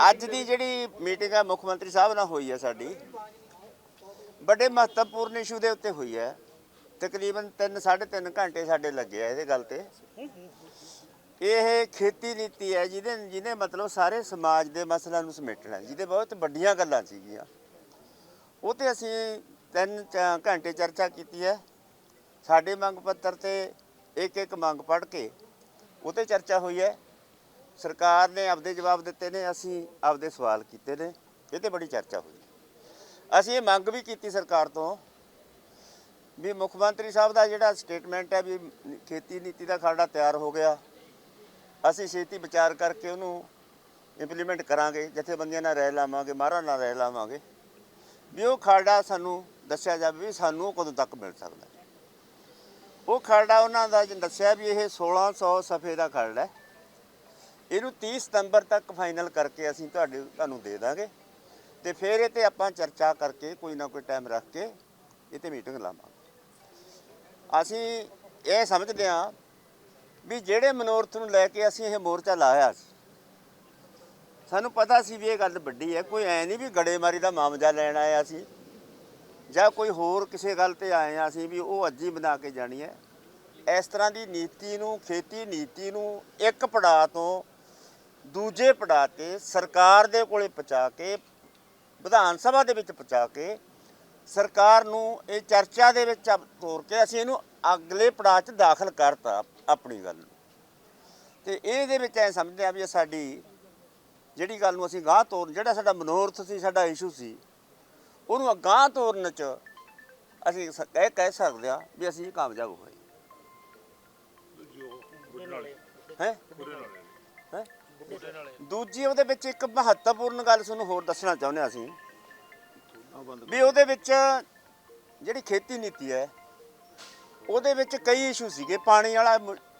ਅੱਜ ਦੀ ਜਿਹੜੀ ਮੀਟਿੰਗ ਆ, ਮੁੱਖ ਮੰਤਰੀ ਸਾਹਿਬ ਨਾਲ ਹੋਈ ਹੈ ਸਾਡੀ ਬੜੇ ਮਹੱਤਵਪੂਰਨ ਇਸ਼ੂ ਦੇ ਉੱਤੇ ਹੋਈ ਹੈ ਤਕਰੀਬਨ 3 3.5 ਘੰਟੇ ਸਾਡੇ ਲੱਗੇ ਆ ਇਹਦੇ ਗੱਲ ਤੇ। ਇਹ ਖੇਤੀ ਨੀਤੀ ਹੈ, ਜਿਹਦੇ, ਜਿਹਨੇ ਮਤਲਬ ਸਾਰੇ ਸਮਾਜ ਦੇ ਮਸਲਿਆਂ ਨੂੰ ਸਮੇਟਣਾ, ਜਿਹਦੇ ਬਹੁਤ ਵੱਡੀਆਂ ਗੱਲਾਂ ਸੀਗੀਆਂ। ਉਹ ਤੇ ਅਸੀਂ 3 ਘੰਟੇ ਚਰਚਾ ਕੀਤੀ ਹੈ। ਸਾਡੇ ਮੰਗ ਪੱਤਰ ਤੇ ਇੱਕ ਇੱਕ ਮੰਗ ਪੜ੍ਹ ਕੇ ਉਹ ਤੇ ਚਰਚਾ ਹੋਈ ਹੈ। ਸਰਕਾਰ ਨੇ ਆਪਦੇ ਜਵਾਬ ਦਿੱਤੇ ਨੇ, ਅਸੀਂ ਆਪਦੇ ਸਵਾਲ ਕੀਤੇ ਨੇ, ਇਹ ਤੇ ਬੜੀ ਚਰਚਾ ਹੋਈ। ਅਸੀਂ ਇਹ ਮੰਗ ਵੀ ਕੀਤੀ ਸਰਕਾਰ ਤੋਂ ਵੀ ਮੁੱਖ ਮੰਤਰੀ ਸਾਹਿਬ ਦਾ ਜਿਹੜਾ ਸਟੇਟਮੈਂਟ ਹੈ ਵੀ ਖੇਤੀ ਨੀਤੀ ਦਾ ਖਰੜਾ ਤਿਆਰ ਹੋ ਗਿਆ, ਅਸੀਂ ਛੇਤੀ ਵਿਚਾਰ ਕਰਕੇ ਉਹਨੂੰ ਇੰਪਲੀਮੈਂਟ ਕਰਾਂਗੇ, ਜਥੇਬੰਦੀਆਂ ਨਾਲ ਰਹਿ ਲਾਵਾਂਗੇ ਮਾਰਾਂ ਨਾਲ ਰਹਿ ਲਾਵਾਂਗੇ, ਵੀ ਉਹ ਖਰੜਾ ਸਾਨੂੰ ਦੱਸਿਆ ਜਾਵੇ ਵੀ ਸਾਨੂੰ ਕਦੋਂ ਤੱਕ ਮਿਲ ਸਕਦਾ। ਉਹ ਖਰੜਾ ਉਹਨਾਂ ਦਾ ਜੋ ਦੱਸਿਆ ਵੀ ਇਹ 1600 ਸਫੇ ਦਾ ਖਰੜਾ ਹੈ। ਇਹਨੂੰ 30 ਸਤੰਬਰ ਤੱਕ ਫਾਈਨਲ ਕਰਕੇ ਅਸੀਂ ਤੁਹਾਡੇ, ਤੁਹਾਨੂੰ ਦੇ ਦਾਂਗੇ। ਤੇ ਫਿਰ ਇਹ ਤੇ ਆਪਾਂ ਚਰਚਾ ਕਰਕੇ, ਕੋਈ ਨਾ ਕੋਈ ਟਾਈਮ ਰੱਖ ਕੇ ਇਹ ਤੇ ਮੀਟਿੰਗ ਲਾਵਾਂਗੇ। ਅਸੀਂ ਇਹ ਸਮਝਦੇ ਹਾਂ ਵੀ ਜਿਹੜੇ ਮਨੋਰਥ ਨੂੰ ਲੈ ਕੇ ਅਸੀਂ ਇਹ ਮੋਰਚਾ ਲਾਇਆ ਸੀ, ਸਾਨੂੰ ਪਤਾ ਸੀ ਵੀ ਇਹ ਗੱਲ ਵੱਡੀ ਹੈ। ਕੋਈ ਐ ਨਹੀਂ ਵੀ ਗੜੇਮਾਰੀ ਦਾ ਮਾਮਲਾ ਲੈਣ ਆਇਆ ਸੀ ਜਾਂ ਕੋਈ ਹੋਰ ਕਿਸੇ ਗੱਲ ਤੇ ਆਏ ਆ ਅਸੀਂ ਵੀ ਉਹ ਅੱਜ ਹੀ ਬਣਾ ਕੇ ਜਾਣੀ ਹੈ। ਇਸ ਤਰ੍ਹਾਂ ਦੀ ਨੀਤੀ ਨੂੰ, ਖੇਤੀ ਨੀਤੀ ਨੂੰ ਇੱਕ ਪੜਾਅ ਤੋਂ ਦੂਜੇ ਪੜਾਅ ਤੇ ਸਰਕਾਰ ਦੇ ਕੋਲੇ ਪਹੁੰਚਾ ਕੇ ਵਿਧਾਨ ਸਭਾ ਦੇ ਵਿੱਚ ਪਹੁੰਚਾ ਕੇ ਸਰਕਾਰ ਨੂੰ ਇਹ ਚਰਚਾ ਦੇ ਵਿੱਚ ਤੋਰ ਕੇ ਅਸੀਂ ਇਹਨੂੰ ਅਗਲੇ ਪੜਾਅ 'ਚ ਦਾਖਲ ਕਰਤਾ ਆਪਣੀ ਗੱਲ ਨੂੰ। ਤੇ ਇਹਦੇ ਵਿੱਚ ਐ ਸਮਝਦੇ ਆ ਵੀ ਇਹ ਸਾਡੀ ਜਿਹੜੀ ਗੱਲ ਨੂੰ ਅਸੀਂ ਗਾਂਹ ਤੋਰ ਜਿਹੜਾ ਸਾਡਾ ਮਨੋਰਥ ਸੀ ਸਾਡਾ ਇਸ਼ੂ ਸੀ ਉਹਨੂੰ ਅਗਾਂਹ ਤੋਰਨ 'ਚ ਅਸੀਂ ਕਹਿ ਕਹਿ ਸਕਦੇ ਆ ਵੀ ਅਸੀਂ ਕਾਮਯਾਬ ਹੋਏ। ਹੈ? ਹੈ? ਦੂਜੀ ਉਹਦੇ ਵਿੱਚ ਇੱਕ ਮਹੱਤਵਪੂਰਨ ਗੱਲ ਤੁਹਾਨੂੰ ਹੋਰ ਦੱਸਣਾ ਚਾਹੁੰਦੇ ਹਾਂ ਅਸੀਂ। ਵੀ ਉਹਦੇ ਵਿੱਚ ਜਿਹੜੀ ਖੇਤੀ ਨੀਤੀ ਹੈ, ਉਹਦੇ ਵਿੱਚ ਕਈ ਇਸ਼ੂ ਸੀਗੇ। ਪਾਣੀ ਵਾਲਾ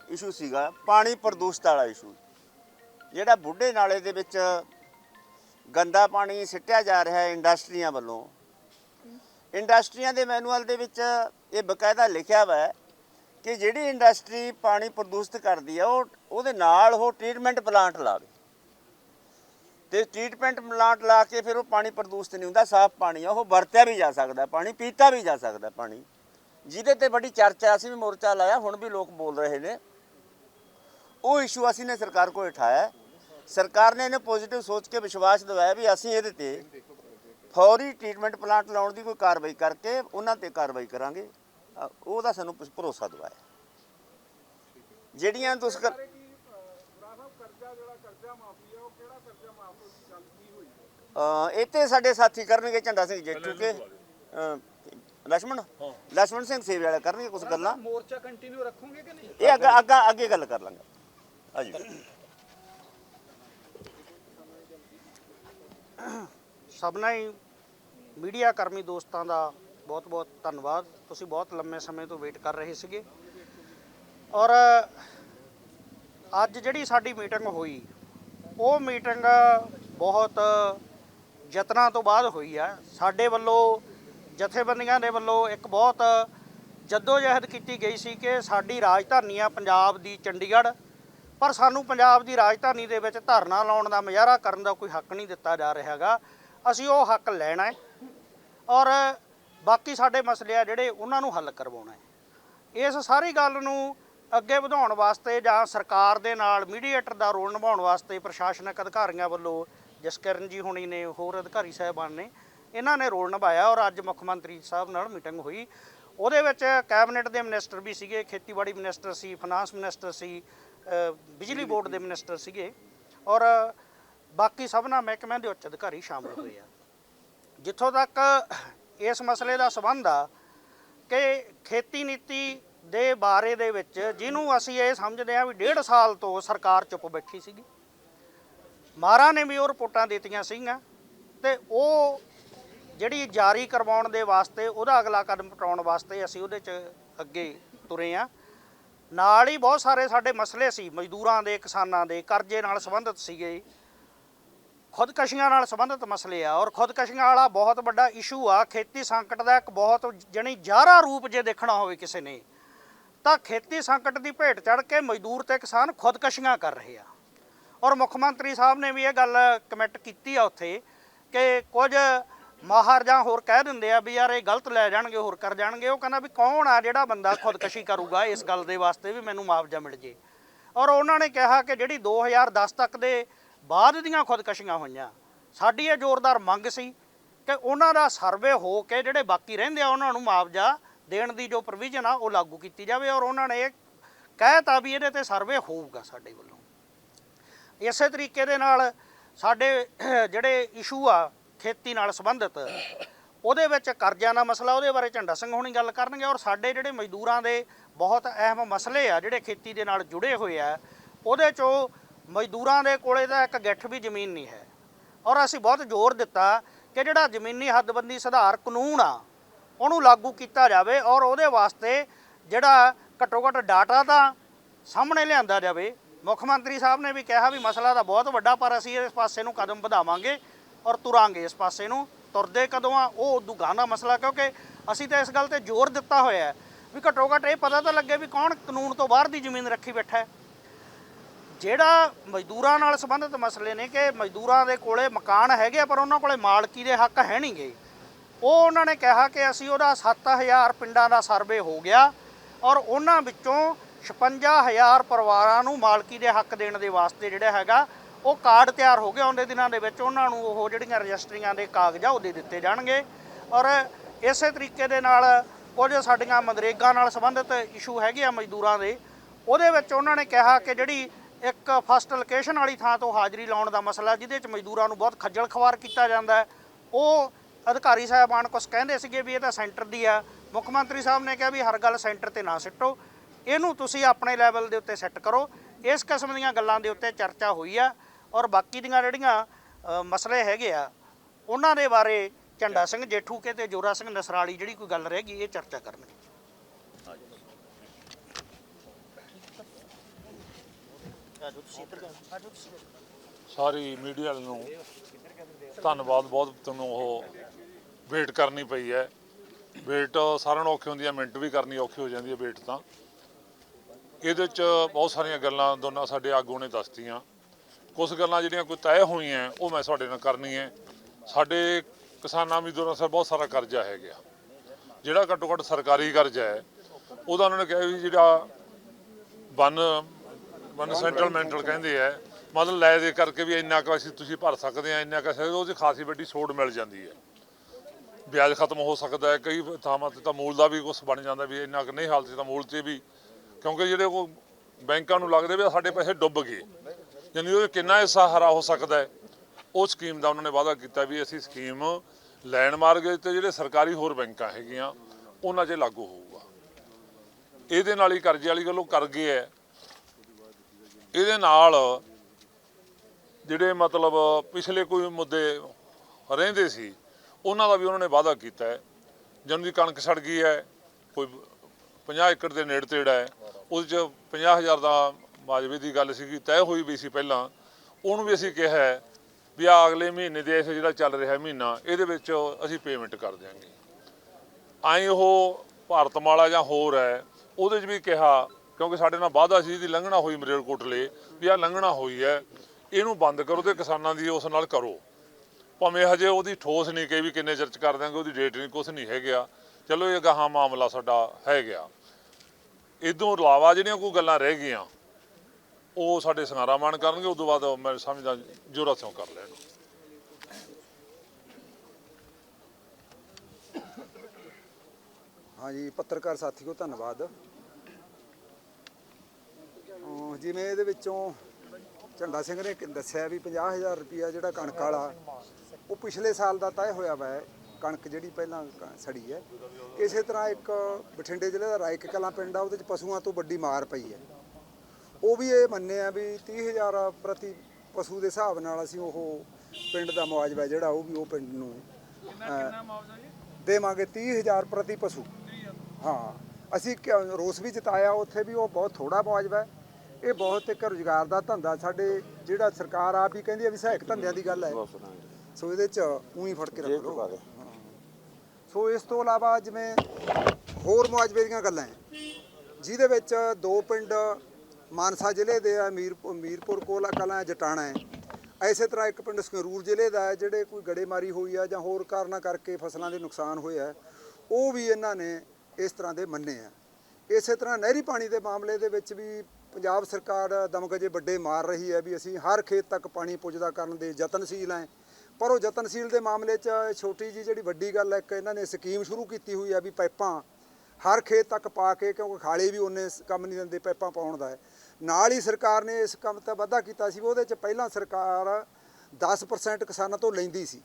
ਇਸ਼ੂ ਸੀਗਾ। ਪਾਣੀ ਪ੍ਰਦੂਸ਼ਤ ਵਾਲਾ ਇਸ਼ੂ ਜਿਹੜਾ ਬੁੱਢੇ ਨਾਲੇ ਦੇ ਵਿੱਚ ਗੰਦਾ ਪਾਣੀ ਸਿੱਟਿਆ ਜਾ ਰਿਹਾ ਹੈ ਇੰਡਸਟਰੀਆਂ ਵੱਲੋਂ। ਇੰਡਸਟਰੀਆਂ ਦੇ ਮੈਨੂਅਲ ਦੇ ਵਿੱਚ ਇਹ ਬਕਾਇਦਾ ਲਿਖਿਆ ਹੋਇਆ ਹੈ ਕਿ ਜਿਹੜੀ ਇੰਡਸਟਰੀ ਪਾਣੀ ਪ੍ਰਦੂਸ਼ਿਤ ਕਰਦੀ ਹੈ, ਉਹ ਉਹਦੇ ਨਾਲ ਉਹ ਟ੍ਰੀਟਮੈਂਟ ਪਲਾਂਟ ਲਾਵੇ ਤੇ ਟ੍ਰੀਟਮੈਂਟ ਪਲਾਂਟ ਲਾ ਕੇ ਫਿਰ ਉਹ ਪਾਣੀ ਪ੍ਰਦੂਸ਼ਿਤ ਨਹੀਂ ਹੁੰਦਾ, ਸਾਫ਼ ਪਾਣੀ ਆ, ਉਹ ਵਰਤਿਆ ਵੀ ਜਾ ਸਕਦਾ ਪਾਣੀ, ਪੀਤਾ ਵੀ ਜਾ ਸਕਦਾ ਪਾਣੀ। ਜਿਹਦੇ ਤੇ ਬੜੀ ਚਰਚਾ, ਅਸੀਂ ਵੀ ਮੋਰਚਾ ਲਾਇਆ, ਹੁਣ ਵੀ ਲੋਕ ਬੋਲ ਰਹੇ ਨੇ। ਉਹ ਇਸ਼ੂ ਅਸੀਂ ਨੇ ਸਰਕਾਰ ਕੋਲ ਉਠਾਇਆ। ਸਰਕਾਰ ਨੇ ਇਹਨੇ ਪੋਜ਼ਿਟਿਵ ਸੋਚ ਕੇ ਵਿਸ਼ਵਾਸ ਦਿਵਾਇਆ ਵੀ ਅਸੀਂ ਇਹਦੇ ਤੇ ਫੌਰੀ ਟ੍ਰੀਟਮੈਂਟ ਪਲਾਂਟ ਲਾਉਣ ਦੀ ਕੋਈ ਕਾਰਵਾਈ ਕਰਕੇ ਉਹਨਾਂ ਤੇ ਕਾਰਵਾਈ ਕਰਾਂਗੇ। ਉਹਦਾ ਸਾਨੂੰ ਭਰੋਸਾ ਦਿਵਾਇਆ। ਜਿਹੜੀਆਂ ਤੁਸੀਂ ਜਿਹੜਾ ਸਾਡੇ ਸਾਥੀ ਕਰਨਗੇ ਝੰਡਾ ਸਿੰਘ ਜੇਟੂ ਕੇ ਅ, ਲక్ష్మణ ਸਿੰਘ ਸੇਵੇ ਵਾਲਾ ਕਰਨਗੇ ਕੁਝ ਗੱਲਾਂ। ਮੋਰਚਾ ਕੰਟੀਨਿਊ ਰੱਖੋਗੇ ਕਿ ਨਹੀਂ? ਇਹ ਅੱਗਾ ਅੱਗਾ ਅੱਗੇ ਗੱਲ ਕਰ ਲਾਂਗੇ। ਹਾਂਜੀ ਸਭਨਾਂ ਹੀ ਮੀਡੀਆ ਕਰਮੀ ਦੋਸਤਾਂ ਦਾ ਬਹੁਤ-ਬਹੁਤ ਧੰਨਵਾਦ। ਤੁਸੀਂ ਬਹੁਤ ਲੰਮੇ ਸਮੇਂ ਤੋਂ ਵੇਟ ਕਰ ਰਹੇ ਸੀਗੇ। ਔਰ ਅੱਜ ਜਿਹੜੀ ਸਾਡੀ ਮੀਟਿੰਗ ਹੋਈ, ਉਹ ਮੀਟਿੰਗ ਬਹੁਤ ਯਤਨਾਂ ਤੋਂ ਬਾਅਦ ਹੋਈ ਆ। ਸਾਡੇ ਵੱਲੋਂ, ਜਥੇਬੰਦੀਆਂ ਦੇ ਵੱਲੋਂ ਇੱਕ ਬਹੁਤ ਜਦੋਜਹਿਦ ਕੀਤੀ ਗਈ ਸੀ ਕਿ ਸਾਡੀ ਰਾਜਧਾਨੀ ਆ ਪੰਜਾਬ ਦੀ ਚੰਡੀਗੜ੍ਹ, ਪਰ ਸਾਨੂੰ ਪੰਜਾਬ ਦੀ ਰਾਜਧਾਨੀ ਦੇ ਵਿੱਚ ਧਰਨਾ ਲਾਉਣ ਦਾ ਮੁਜ਼ਾਹਰਾ ਕਰਨ ਦਾ ਕੋਈ ਹੱਕ ਨਹੀਂ ਦਿੱਤਾ ਜਾ ਰਿਹਾਗਾ ਅਸੀਂ ਉਹ ਹੱਕ ਲੈਣਾ ਹੈ ਔਰ ਬਾਕੀ ਸਾਡੇ ਮਸਲੇ ਆ ਜਿਹੜੇ ਉਹਨਾਂ ਨੂੰ ਹੱਲ ਕਰਵਾਉਣਾ ਹੈ। ਇਸ ਸਾਰੀ ਗੱਲ ਨੂੰ ਅੱਗੇ ਵਧਾਉਣ ਵਾਸਤੇ ਜਾਂ ਸਰਕਾਰ ਦੇ ਨਾਲ ਮੀਡੀਏਟਰ ਦਾ ਰੋਲ ਨਿਭਾਉਣ ਵਾਸਤੇ ਪ੍ਰਸ਼ਾਸਨਿਕ ਅਧਿਕਾਰੀਆਂ ਵੱਲੋਂ ਜਸਕਰਨ ਜੀ ਹੁਣੀ ਨੇ ਹੋਰ ਅਧਿਕਾਰੀ ਸਾਹਿਬਾਨ ਨੇ ਇਹਨਾਂ ਨੇ ਰੋਲ ਨਿਭਾਇਆ ਔਰ ਅੱਜ ਮੁੱਖ ਮੰਤਰੀ ਸਾਹਿਬ ਨਾਲ ਮੀਟਿੰਗ ਹੋਈ। ਉਹਦੇ ਵਿੱਚ ਕੈਬਨਿਟ ਦੇ ਮਿਨਿਸਟਰ ਵੀ ਸੀਗੇ, ਖੇਤੀਬਾੜੀ ਮਿਨਿਸਟਰ ਸੀ, ਫਾਈਨਾਂਸ ਮਿਨਿਸਟਰ ਸੀ ਬਿਜਲੀ ਬੋਰਡ ਦੇ ਮਿਨਿਸਟਰ ਸੀਗੇ ਔਰ ਬਾਕੀ ਸਭਨਾ ਮਹਿਕਮਿਆਂ ਦੇ ਉੱਚ ਅਧਿਕਾਰੀ ਸ਼ਾਮਲ ਹੋਏ ਆ। ਜਿੱਥੋਂ ਤੱਕ ਇਸ ਮਸਲੇ ਦਾ ਸਬੰਧ ਆ ਕਿ ਖੇਤੀ ਨੀਤੀ ਦੇ ਬਾਰੇ ਦੇ ਵਿੱਚ ਜਿਹਨੂੰ ਅਸੀਂ ਇਹ ਸਮਝਦੇ ਹਾਂ ਵੀ ਡੇਢ ਸਾਲ ਤੋਂ ਸਰਕਾਰ ਚੁੱਪ ਬੈਠੀ ਸੀਗੀ। ਮਾਰਾ ਨੇ ਵੀ ਉਹ ਰਿਪੋਰਟਾਂ ਦਿੱਤੀਆਂ ਸੀਗੀਆਂ ਤੇ ਉਹ ਜਿਹੜੀ ਜਾਰੀ ਕਰਵਾਉਣ ਦੇ ਵਾਸਤੇ, ਉਹਦਾ ਅਗਲਾ ਕਦਮ ਪਟਾਉਣ ਵਾਸਤੇ ਅਸੀਂ ਉਹਦੇ 'ਚ ਅੱਗੇ ਤੁਰੇ ਆ ਨਾਲ ਹੀ ਬਹੁਤ ਸਾਰੇ ਸਾਡੇ ਮਸਲੇ ਸੀ, ਮਜ਼ਦੂਰਾਂ ਦੇ, ਕਿਸਾਨਾਂ ਦੇ, ਕਰਜ਼ੇ ਨਾਲ ਸੰਬੰਧਿਤ ਸੀਗੇ। ਖੁਦਕਸ਼ੀਆਂ ਨਾਲ ਸੰਬੰਧਿਤ ਮਸਲੇ ਆ ਔਰ ਖੁਦਕਸ਼ੀਆਂ ਵਾਲਾ ਬਹੁਤ ਵੱਡਾ ਇਸ਼ੂ ਆ। ਖੇਤੀ ਸੰਕਟ ਦਾ ਇੱਕ ਬਹੁਤ ਜਣੀ ਜਾਰਾ ਰੂਪ ਜੇ ਦੇਖਣਾ ਹੋਵੇ ਕਿਸੇ ਨੇ ਤਾਂ ਖੇਤੀ ਸੰਕਟ ਦੀ ਭੇਟ ਚੜ ਕੇ ਮਜ਼ਦੂਰ ਤੇ ਕਿਸਾਨ ਖੁਦਕਸ਼ੀਆਂ ਕਰ ਰਹੇ ਆ। ਔਰ ਮੁੱਖ ਮੰਤਰੀ ਸਾਹਿਬ ਨੇ ਵੀ ਇਹ ਗੱਲ ਕਮਿਟ ਕੀਤੀ ਆ ਉੱਥੇ ਕਿ ਕੁਝ ਮਾਹਰ ਜਾਂ ਹੋਰ ਕਹਿ ਦਿੰਦੇ ਆ ਵੀ ਯਾਰ ਇਹ ਗਲਤ ਲੈ ਜਾਣਗੇ, ਹੋਰ ਕਰ ਜਾਣਗੇ। ਉਹ ਕਹਿੰਦਾ ਵੀ ਕੌਣ ਆ ਜਿਹੜਾ ਬੰਦਾ ਖੁਦਕਸ਼ੀ ਕਰੂਗਾ ਇਸ ਗੱਲ ਦੇ ਵਾਸਤੇ ਵੀ ਮੈਨੂੰ ਮੁਆਵਜ਼ਾ ਮਿਲ ਜੇ। ਔਰ ਉਹਨਾਂ ਨੇ ਕਿਹਾ ਕਿ ਜਿਹੜੀ 2010 ਤੱਕ ਦੇ ਬਾਅਦ ਦੀਆਂ ਖੁਦਕਸ਼ੀਆਂ ਹੋਈਆਂ, ਸਾਡੀ ਇਹ ਜ਼ੋਰਦਾਰ ਮੰਗ ਸੀ ਕਿ ਉਹਨਾਂ ਦਾ ਸਰਵੇ ਹੋ ਕੇ ਜਿਹੜੇ ਬਾਕੀ ਰਹਿੰਦੇ ਆ, ਉਹਨਾਂ ਨੂੰ ਮੁਆਵਜ਼ਾ ਦੇਣ ਦੀ ਜੋ ਪ੍ਰੋਵੀਜ਼ਨ ਆ, ਉਹ ਲਾਗੂ ਕੀਤੀ ਜਾਵੇ ਔਰ ਉਹਨਾਂ ਨੇ ਇਹ ਕਹਿਤਾ ਵੀ ਇਹਦੇ ਤੇ ਸਰਵੇ ਹੋਊਗਾ ਸਾਡੇ ਵੱਲੋਂ। ਇਸੇ ਤਰੀਕੇ ਦੇ ਨਾਲ ਸਾਡੇ ਜਿਹੜੇ ਇਸ਼ੂ ਆ, ਖੇਤੀ ਨਾਲ ਸੰਬੰਧਿਤ, ਉਹਦੇ ਵਿੱਚ ਕਰਜ਼ਿਆਂ ਦਾ ਮਸਲਾ, ਉਹਦੇ ਬਾਰੇ ਝੰਡਾ ਸਿੰਘ ਹੋਣੀ ਗੱਲ ਕਰਨਗੇ ਔਰ ਸਾਡੇ ਜਿਹੜੇ ਮਜ਼ਦੂਰਾਂ ਦੇ ਬਹੁਤ ਅਹਿਮ ਮਸਲੇ ਆ, ਜਿਹੜੇ ਖੇਤੀ ਦੇ ਨਾਲ ਜੁੜੇ ਹੋਏ ਆ, ਉਹਦੇ ਚੋਂ ਮਜ਼ਦੂਰਾਂ ਦੇ ਕੋਲੇ ਤਾਂ ਇੱਕ ਗਿੱਠ ਵੀ ਜ਼ਮੀਨ ਨਹੀਂ ਹੈ। ਔਰ ਅਸੀਂ ਬਹੁਤ ਜ਼ੋਰ ਦਿੱਤਾ ਕਿ ਜਿਹੜਾ ਜ਼ਮੀਨੀ ਹੱਦਬੰਦੀ ਸੁਧਾਰ ਕਾਨੂੰਨ ਆ ਉਹਨੂੰ ਲਾਗੂ ਕੀਤਾ ਜਾਵੇ ਔਰ ਉਹਦੇ ਵਾਸਤੇ ਜਿਹੜਾ ਘੱਟੋ ਘੱਟ ਡਾਟਾ ਤਾਂ ਸਾਹਮਣੇ ਲਿਆਂਦਾ ਜਾਵੇ। ਮੁੱਖ ਮੰਤਰੀ ਸਾਹਿਬ ਨੇ ਵੀ ਕਿਹਾ ਵੀ ਮਸਲਾ ਤਾਂ ਬਹੁਤ ਵੱਡਾ, ਪਰ ਅਸੀਂ ਇਸ ਪਾਸੇ ਨੂੰ ਕਦਮ ਵਧਾਵਾਂਗੇ ਔਰ ਤੁਰਾਂਗੇ ਇਸ ਪਾਸੇ ਨੂੰ। ਤੁਰਦੇ ਕਦੋਂ ਆ, ਉਹ ਉਦੋਂ ਦਾ ਮਸਲਾ, ਕਿਉਂਕਿ ਅਸੀਂ ਤਾਂ ਇਸ ਗੱਲ ਤੇ ਜ਼ੋਰ ਦਿੱਤਾ ਹੋਇਆ ਹੈ ਵੀ ਘੱਟੋ ਘੱਟ ਇਹ ਪਤਾ ਤਾਂ ਲੱਗੇ ਵੀ ਕੌਣ ਕਾਨੂੰਨ ਤੋਂ ਬਾਹਰ ਦੀ ਜ਼ਮੀਨ ਰੱਖੀ ਬੈਠਾ ਹੈ। ਜਿਹੜਾ ਮਜ਼ਦੂਰਾਂ ਨਾਲ ਸੰਬੰਧਿਤ ਮਸਲੇ ਨੇ ਕਿ ਮਜ਼ਦੂਰਾਂ ਦੇ ਕੋਲੇ ਮਕਾਨ ਹੈਗੇ ਆ, ਪਰ ਉਹਨਾਂ ਕੋਲੇ ਮਾਲਕੀ ਦੇ ਹੱਕ ਹੈ ਨਹੀਂਗੇ ਉਹ ਉਹਨਾਂ ਨੇ ਕਿਹਾ ਕਿ ਅਸੀਂ ਉਹਦਾ 7000 ਪਿੰਡਾਂ ਦਾ ਸਰਵੇ ਹੋ ਗਿਆ ਔਰ ਉਹਨਾਂ ਵਿੱਚੋਂ 56000 ਪਰਿਵਾਰਾਂ ਨੂੰ ਮਾਲਕੀ ਦੇ ਹੱਕ ਦੇਣ ਦੇ ਵਾਸਤੇ ਜਿਹੜਾ ਹੈਗਾ, ਉਹ ਕਾਰਡ ਤਿਆਰ ਹੋ ਗਿਆ ਆਉਂਦੇ ਦਿਨਾਂ ਦੇ ਵਿੱਚ। ਉਹਨਾਂ ਨੂੰ ਉਹ ਜਿਹੜੀਆਂ ਰਜਿਸਟਰੀਆਂ ਦੇ ਕਾਗਜ਼ ਆ ਉਹ ਦੇ ਦਿੱਤੇ ਜਾਣਗੇ। ਔਰ ਇਸੇ ਤਰੀਕੇ ਦੇ ਨਾਲ ਕੁਝ ਸਾਡੀਆਂ ਮਨਰੇਗਾ ਨਾਲ ਸੰਬੰਧਿਤ ਇਸ਼ੂ ਹੈਗੇ ਆ ਮਜ਼ਦੂਰਾਂ ਦੇ, ਉਹਦੇ ਵਿੱਚ ਉਹਨਾਂ ਨੇ ਕਿਹਾ ਕਿ ਜਿਹੜੀ ਇੱਕ ਫਸਟ ਲੋਕੇਸ਼ਨ ਵਾਲੀ ਥਾਂ ਤੋਂ ਹਾਜ਼ਰੀ ਲਾਉਣ ਦਾ ਮਸਲਾ, ਜਿਹਦੇ ਵਿੱਚ ਮਜ਼ਦੂਰਾਂ ਨੂੰ ਬਹੁਤ ਖੱਜਲ ਖਵਾਰ ਕੀਤਾ ਜਾਂਦਾ ਉਹ ਅਧਿਕਾਰੀ ਸਾਹਿਬਾਨ ਕੁਝ ਕਹਿੰਦੇ ਸੀਗੇ ਵੀ ਇਹ ਤਾਂ ਸੈਂਟਰ ਦੀ ਆ। ਮੁੱਖ ਮੰਤਰੀ ਸਾਹਿਬ ਨੇ ਕਿਹਾ ਵੀ ਹਰ ਗੱਲ ਸੈਂਟਰ ਤੇ ਨਾ ਸਿੱਟੋ। ਇਹਨੂੰ ਤੁਸੀਂ ਆਪਣੇ ਲੈਵਲ ਦੇ ਉੱਤੇ ਸੈੱਟ ਕਰੋ। ਇਸ ਕਿਸਮ ਦੀਆਂ ਗੱਲਾਂ ਦੇ ਉੱਤੇ ਚਰਚਾ ਹੋਈ ਆ ਔਰ ਬਾਕੀ ਦੀਆਂ ਜਿਹੜੀਆਂ ਮਸਲੇ ਹੈਗੇ ਆ, ਉਹਨਾਂ ਦੇ ਬਾਰੇ ਝੰਡਾ ਸਿੰਘ ਜੇਠੂਕੇ ਤੇ ਜੋਰਾ ਸਿੰਘ ਨਸਰਾਲੀ ਜਿਹੜੀ ਕੋਈ ਗੱਲ ਰਹਿ ਗਈ ਇਹ ਚਰਚਾ ਕਰਨਗੇ। ਆਜੋ ਤੁਸੀਂ ਇੱਧਰ। ਆਜੋ ਤੁਸੀਂ ਸਾਰੀ ਮੀਡੀਆ ਨੂੰ ਧੰਨਵਾਦ, ਬਹੁਤ ਤੁਹਾਨੂੰ ਉਹ ਵੇਟ ਕਰਨੀ ਪਈ ਹੈ। ਵੇਟ ਸਾਰਿਆਂ ਨੂੰ ਔਖੀ ਹੁੰਦੀ ਹੈ, ਮਿੰਟ ਵੀ ਕਰਨੀ ਔਖੀ ਹੋ ਜਾਂਦੀ ਹੈ ਵੇਟ ਤਾਂ। ਇਹਦੇ ਚ ਬਹੁਤ ਸਾਰੀਆਂ ਗੱਲਾਂ ਦੋਨਾਂ ਸਾਡੇ ਆਗੂ ਨੇ ਦੱਸਤੀਆਂ। ਕੁਝ ਗੱਲਾਂ ਜਿਹੜੀਆਂ ਕੋਈ ਤੈਅ ਹੋਈਆਂ, ਉਹ ਮੈਂ ਤੁਹਾਡੇ ਨਾਲ ਕਰਨੀ ਹੈ। ਸਾਡੇ ਕਿਸਾਨਾਂ ਮਜ਼ਦੂਰਾਂ ਸਿਰ ਬਹੁਤ ਸਾਰਾ ਕਰਜ਼ਾ ਹੈ ਗਿਆ। ਜਿਹੜਾ ਘੱਟੋ ਘੱਟ ਸਰਕਾਰੀ ਕਰਜ਼ਾ ਹੈ, ਉਹਦਾ ਉਹਨਾਂ ਨੇ ਕਿਹਾ ਵੀ ਜਿਹੜਾ ਵਨ ਵਨ ਸੈਂਟਰਲਮੈਂਟਲ ਕਹਿੰਦੇ ਆ ਮਤਲਬ ਲੈ ਦੇ ਕਰਕੇ ਵੀ ਇੰਨਾ ਕੁ ਅਸੀਂ ਤੁਸੀਂ ਭਰ ਸਕਦੇ ਆ, ਇੰਨਾ ਕੁ ਅਸੀਂ ਉਹਦੀ ਖਾਸੀ ਵੱਡੀ ਛੋਟ ਮਿਲ ਜਾਂਦੀ ਹੈ ਵਿਆਜ ਖਤਮ ਹੋ ਸਕਦਾ ਹੈ, ਕਈ ਥਾਵਾਂ ਤੇ ਤਾਂ ਮੂਲ ਦਾ ਵੀ ਕੁਝ ਬਣ ਜਾਂਦਾ ਵੀ ਇੰਨਾ ਕੁ ਨਹੀਂ ਹਾਲਤ ਤਾਂ ਮੂਲ ਤੇ ਵੀ। ਕਿਉਂਕਿ ਜਿਹੜੇ ਉਹ ਬੈਂਕਾਂ ਨੂੰ ਲੱਗਦੇ ਵੀ ਸਾਡੇ ਪੈਸੇ ਡੁੱਬ ਗਏ। ਯਾਨੀ ਉਹ ਕਿੰਨਾ ਹਿੱਸਾ ਹਰਾ ਹੋ ਸਕਦਾ ਹੈ। ਉਹ ਸਕੀਮ ਦਾ ਉਹਨਾਂ ਨੇ ਵਾਅਦਾ ਕੀਤਾ ਵੀ ਅਸੀਂ ਸਕੀਮ ਲੈਣ ਮਾਰਗੇ ਤੇ ਜਿਹੜੇ ਸਰਕਾਰੀ ਹੋਰ ਬੈਂਕਾਂ ਹੈਗੀਆਂ, ਉਹਨਾਂ 'ਚ ਲਾਗੂ ਹੋਊਗਾ। ਇਹਦੇ ਨਾਲ ਹੀ ਕਰਜ਼ੇ ਵਾਲੀ ਗੱਲੋਂ ਕਰ ਗਏ ਹੈ। ਇਹਦੇ ਨਾਲ ਜਿਹੜੇ ਮਤਲਬ ਪਿਛਲੇ ਕੋਈ ਮੁੱਦੇ ਰਹਿੰਦੇ ਸੀ, ਉਹਨਾਂ ਦਾ ਵੀ ਉਹਨਾਂ ਨੇ ਵਾਅਦਾ ਕੀਤਾ ਹੈ। ਜਦੋਂ ਦੀ ਕਣਕ ਸੜ ਗਈ ਹੈ, ਕੋਈ 50 ਏਕੜ ਦੇ ਨੇੜੇ ਤੇੜਾ ਹੈ, ਉਹਦੇ ਚ 50000 ਦਾ ਮਾਜਵੇ ਦੀ ਗੱਲ ਸੀਗੀ, ਤੈਅ ਹੋਈ ਵੀ ਸੀ ਪਹਿਲਾਂ। ਉਹਨੂੰ ਵੀ ਅਸੀਂ ਕਿਹਾ ਹੈ ਵੀ ਆ ਅਗਲੇ ਮਹੀਨੇ ਦੇ ਇਸ ਜਿਹੜਾ ਚੱਲ ਰਿਹਾ ਮਹੀਨਾ, ਇਹਦੇ ਵਿੱਚ ਅਸੀਂ ਪੇਮੈਂਟ ਕਰ ਦਿਆਂਗੇ। ਆਈ ਉਹ ਭਾਰਤਮਾਲਾ ਜਾਂ ਹੋਰ ਹੈ, ਉਹਦੇ 'ਚ ਵੀ ਕਿਹਾ, ਕਿਉਂਕਿ ਸਾਡੇ ਨਾਲ ਵਾਅਦਾ ਸੀ ਦੀ ਲੰਘਣਾ ਹੋਈ ਮਰੇਲਕੋਟਲੇ, ਵੀ ਆ ਲੰਘਣਾ ਹੋਈ ਹੈ। ਇਹਨੂੰ ਬੰਦ ਕਰੋ ਤੇ ਕਿਸਾਨਾਂ ਦੀ ਉਸ ਨਾਲ ਕਰੋ। ਭਾਵੇਂ ਹਜੇ ਉਹਦੀ ਠੋਸ ਨਹੀਂ ਕਹੀ ਵੀ ਕਿੰਨੇ ਚਿਰ ਕਰ ਦਾਂਗੇ ਉਹਦੀ ਡੇਟ ਨਹੀਂ ਕੁਝ ਨਹੀਂ ਹੈਗਾ। ਚਲੋ, ਇਹ ਗਾਹਾਂ ਮਾਮਲਾ ਸਾਡਾ ਹੈ ਗਿਆ। ਇਦੋਂ ਇਲਾਵਾ ਜਿਹੜੀਆਂ ਕੋਈ ਗੱਲਾਂ ਰਹਿ ਗਈਆਂ, ਉਹ ਸਾਡੇ ਸੰਗਾਰਾ ਮਾਨ ਕਰਨਗੇ, ਉਦੋਂ ਬਾਅਦ ਮੈਂ ਸਮਝਦਾ ਜੋਰਾ ਸਿਉਂ ਕਰ ਲੈਣ। ਹਾਂਜੀ, ਪੱਤਰਕਾਰ ਸਾਥੀਓ, ਧੰਨਵਾਦ। ਜਿਵੇਂ ਇਹਦੇ ਵਿੱਚੋਂ ਝੰਡਾ ਸਿੰਘ ਨੇ ਦੱਸਿਆ ਵੀ 50000 ਰੁਪਿਆ ਜਿਹੜਾ ਕਣਕ ਵਾਲਾ ਉਹ ਪਿਛਲੇ ਸਾਲ ਦਾ ਤੈਅ ਹੋਇਆ ਵਾ ਕਣਕ ਜਿਹੜੀ ਪਹਿਲਾਂ ਸੜੀ ਹੈ। ਇਸੇ ਤਰ੍ਹਾਂ ਇੱਕ ਬਠਿੰਡੇ ਜ਼ਿਲ੍ਹੇ ਦਾ ਰਾਇਕ ਕਲਾਂ ਪਿੰਡ ਆ ਉਹਦੇ ਚ ਪਸ਼ੂਆਂ ਤੋਂ ਵੱਡੀ ਮਾਰ ਪਈ ਹੈ। ਉਹ ਵੀ ਇਹ ਮੰਨਿਆ ਵੀ 30000 ਪ੍ਰਤੀ ਪਸ਼ੂ ਦੇ ਹਿਸਾਬ ਨਾਲ ਅਸੀਂ ਉਹ ਪਿੰਡ ਦਾ ਮੁਆਵਜ਼ਾ ਜਿਹੜਾ ਉਹ ਵੀ ਉਹ ਪਿੰਡ ਨੂੰ ਦੇਵਾਂਗੇ 30000 ਪ੍ਰਤੀ ਪਸ਼ੂ। ਹਾਂ ਅਸੀਂ ਰੋਸ ਵੀ ਜਤਾਇਆ ਉੱਥੇ ਵੀ ਉਹ ਬਹੁਤ ਥੋੜਾ ਮੁਆਵਜ਼ਾ ਹੈ। ਇਹ ਬਹੁਤ ਇੱਕ ਰੁਜ਼ਗਾਰ ਦਾ ਧੰਦਾ ਸਾਡੇ ਜਿਹੜਾ ਸਰਕਾਰ ਆਪ ਹੀ ਕਹਿੰਦੀ ਹੈ ਵੀ ਸਹਾਇਕ ਧੰਦਿਆਂ ਦੀ ਗੱਲ ਹੈ। ਸੋ ਇਹਦੇ ਚ ਉਹੀ ਫੜ ਕੇ ਰੱਖ। ਲਓ। ਸੋ ਇਸ ਤੋਂ ਇਲਾਵਾ ਜਿਵੇਂ ਹੋਰ ਮੁਆਵਜ਼ੇ ਦੀਆਂ ਗੱਲਾਂ ਹੈ। ਜਿਹਦੇ ਵਿੱਚ ਦੋ ਪਿੰਡ ਮਾਨਸਾ ਜ਼ਿਲ੍ਹੇ ਦੇ ਆ ਮੀਰਪੁਰ ਮੀਰਪੁਰ ਕੋਲਾ ਕਲਾਂ ਜਟਾਣਾ ਹੈ। ਐਸੇ ਤਰ੍ਹਾਂ ਇੱਕ ਪਿੰਡ ਸੰਗਰੂਰ ਜ਼ਿਲ੍ਹੇ ਦਾ ਹੈ ਜਿਹੜੇ ਕੋਈ ਗੜੇਮਾਰੀ ਹੋਈ ਆ ਜਾਂ ਹੋਰ ਕਾਰਨਾਂ ਕਰਕੇ ਫਸਲਾਂ ਦੇ ਨੁਕਸਾਨ ਹੋਇਆ ਉਹ ਵੀ ਇਹਨਾਂ ਨੇ ਇਸ ਤਰ੍ਹਾਂ ਦੇ ਮੰਨੇ ਆ। ਇਸੇ ਤਰ੍ਹਾਂ ਨਹਿਰੀ ਪਾਣੀ ਦੇ ਮਾਮਲੇ ਦੇ ਵਿੱਚ ਵੀ ਪੰਜਾਬ ਸਰਕਾਰ ਦਮਗਜੇ ਵੱਡੇ ਮਾਰ ਰਹੀ ਹੈ ਵੀ ਅਸੀਂ ਹਰ ਖੇਤ ਤੱਕ ਪਾਣੀ ਪੁੱਜਦਾ ਕਰਨ ਦੇ ਯਤਨਸ਼ੀਲ ਹੈ। ਪਰ ਉਹ ਯਤਨਸ਼ੀਲ ਦੇ ਮਾਮਲੇ 'ਚ ਛੋਟੀ ਜੀ ਜਿਹੜੀ ਵੱਡੀ ਗੱਲ ਹੈ, ਇੱਕ ਇਹਨਾਂ ਨੇ ਸਕੀਮ ਸ਼ੁਰੂ ਕੀਤੀ ਹੋਈ ਹੈ ਵੀ ਪਾਈਪਾਂ ਹਰ ਖੇਤ ਤੱਕ ਪਾ ਕੇ ਕਿਉਂਕਿ ਖਾਲੇ ਵੀ ਉਹਨੇ ਕੰਮ ਨਹੀਂ ਦਿੰਦੇ, ਪਾਈਪਾਂ ਪਾਉਣ ਦਾ ਹੈ। ਨਾਲ ਹੀ ਸਰਕਾਰ ਨੇ ਇਸ ਕੰਮ ਤੇ ਵਾਧਾ ਕੀਤਾ ਸੀ ਉਹਦੇ 'ਚ ਪਹਿਲਾਂ ਸਰਕਾਰ 10% ਕਿਸਾਨਾਂ ਤੋਂ ਲੈਂਦੀ ਸੀ।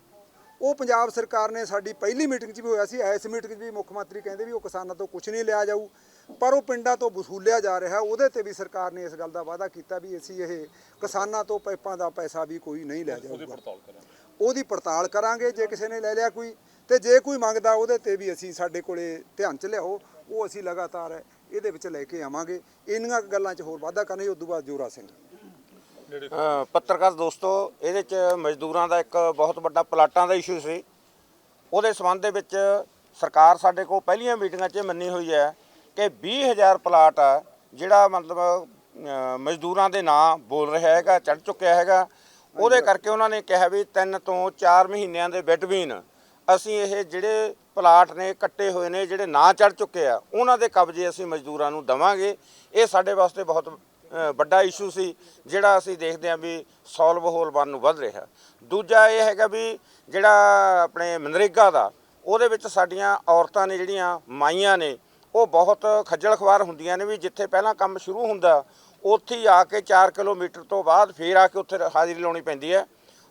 ਉਹ ਪੰਜਾਬ ਸਰਕਾਰ ਨੇ ਸਾਡੀ ਪਹਿਲੀ ਮੀਟਿੰਗ 'ਚ ਵੀ ਹੋਇਆ ਸੀ, ਇਸ ਮੀਟਿੰਗ 'ਚ ਵੀ ਮੁੱਖ ਮੰਤਰੀ ਕਹਿੰਦੇ ਵੀ ਉਹ ਕਿਸਾਨਾਂ ਤੋਂ ਕੁਝ ਨਹੀਂ ਲਿਆ ਜਾਊ। ਪਰ ਉਹ ਪਿੰਡਾਂ ਤੋਂ ਵਸੂਲਿਆ ਜਾ ਰਿਹਾ ਉਹਦੇ ਤੇ ਵੀ ਸਰਕਾਰ ਨੇ ਇਸ ਗੱਲ ਦਾ ਵਾਅਦਾ ਕੀਤਾ ਵੀ ਅਸੀਂ ਇਹ ਕਿਸਾਨਾਂ ਤੋਂ ਪਾਈਪਾਂ ਦਾ ਪੈਸਾ ਵੀ ਕੋਈ ਨਹੀਂ ਲਿਆ ਜਾਊਗਾ। ਪੜਤਾਲ ਕਰਾਂਗੇ। ਉਹਦੀ ਪੜਤਾਲ ਕਰਾਂਗੇ ਜੇ ਕਿਸੇ ਨੇ ਲੈ ਲਿਆ ਕੋਈ ਤੇ ਜੇ ਕੋਈ ਮੰਗਦਾ ਉਹਦੇ ਤੇ ਵੀ ਅਸੀਂ ਸਾਡੇ ਕੋਲੇ ਧਿਆਨ ਚ ਲਿਆਓ ਉਹ ਅਸੀਂ ਲਗਾਤਾਰ ਇਹਦੇ ਵਿੱਚ ਲੈ ਕੇ ਆਵਾਂਗੇ। ਇੰਨੀਆਂ ਕੁ ਗੱਲਾਂ 'ਚ ਹੋਰ ਵਾਧਾ ਕਰਨਾ ਜੀ ਉਦੋਂ ਬਾਅਦ ਜੋਰਾ ਸਿੰਘ। ਪੱਤਰਕਾਰ ਦੋਸਤੋ ਇਹਦੇ ਚ ਮਜ਼ਦੂਰਾਂ ਦਾ ਇੱਕ ਬਹੁਤ ਵੱਡਾ ਪਲਾਟਾਂ ਦਾ ਇਸ਼ੂ ਸੀ। ਉਹਦੇ ਸੰਬੰਧ ਦੇ ਵਿੱਚ ਸਰਕਾਰ ਸਾਡੇ ਕੋਲ ਪਹਿਲੀਆਂ ਮੀਟਿੰਗਾਂ 'ਚ ਮੰਨੀ ਹੋਈ ਹੈ ਕਿ 20000 ਪਲਾਟ ਆ ਜਿਹੜਾ ਮਤਲਬ ਮਜ਼ਦੂਰਾਂ ਦੇ ਨਾਂ ਬੋਲ ਰਿਹਾ ਹੈਗਾ ਚੜ ਚੁੱਕਿਆ ਹੈਗਾ। ਉਹਦੇ ਕਰਕੇ ਉਹਨਾਂ ਨੇ ਕਿਹਾ ਵੀ 3 ਤੋਂ 4 ਮਹੀਨਿਆਂ ਦੇ ਬਿਟਵੀਨ ਅਸੀਂ ਇਹ ਜਿਹੜੇ ਪਲਾਟ ਨੇ ਕੱਟੇ ਹੋਏ ਨੇ ਜਿਹੜੇ ਨਾਂ ਚੜ ਚੁੱਕੇ ਆ ਉਹਨਾਂ ਦੇ ਕਬਜ਼ੇ ਅਸੀਂ ਮਜ਼ਦੂਰਾਂ ਨੂੰ ਦਵਾਂਗੇ। ਇਹ ਸਾਡੇ ਵਾਸਤੇ ਬਹੁਤ ਵੱਡਾ ਇਸ਼ੂ ਸੀ ਜਿਹੜਾ ਅਸੀਂ ਦੇਖਦੇ ਹਾਂ ਵੀ ਸੋਲਵ ਹੋਲ ਬਣ ਨੂੰ ਵੱਧ ਰਿਹਾ। ਦੂਜਾ ਇਹ ਹੈਗਾ ਵੀ ਜਿਹੜਾ ਆਪਣੇ ਮਨਰੇਗਾ ਦਾ ਉਹਦੇ ਵਿੱਚ ਸਾਡੀਆਂ ਔਰਤਾਂ ਨੇ ਜਿਹੜੀਆਂ ਮਾਈਆਂ ਨੇ ਉਹ ਬਹੁਤ ਖੱਜਲ ਖਵਾਰ ਹੁੰਦੀਆਂ ਨੇ ਵੀ ਜਿੱਥੇ ਪਹਿਲਾਂ ਕੰਮ ਸ਼ੁਰੂ ਹੁੰਦਾ, ਉੱਥੇ ਹੀ ਆ ਕੇ 4 ਕਿਲੋਮੀਟਰ ਤੋਂ ਬਾਅਦ ਫੇਰ ਆ ਕੇ ਉੱਥੇ ਹਾਜ਼ਰੀ ਲਾਉਣੀ ਪੈਂਦੀ ਹੈ।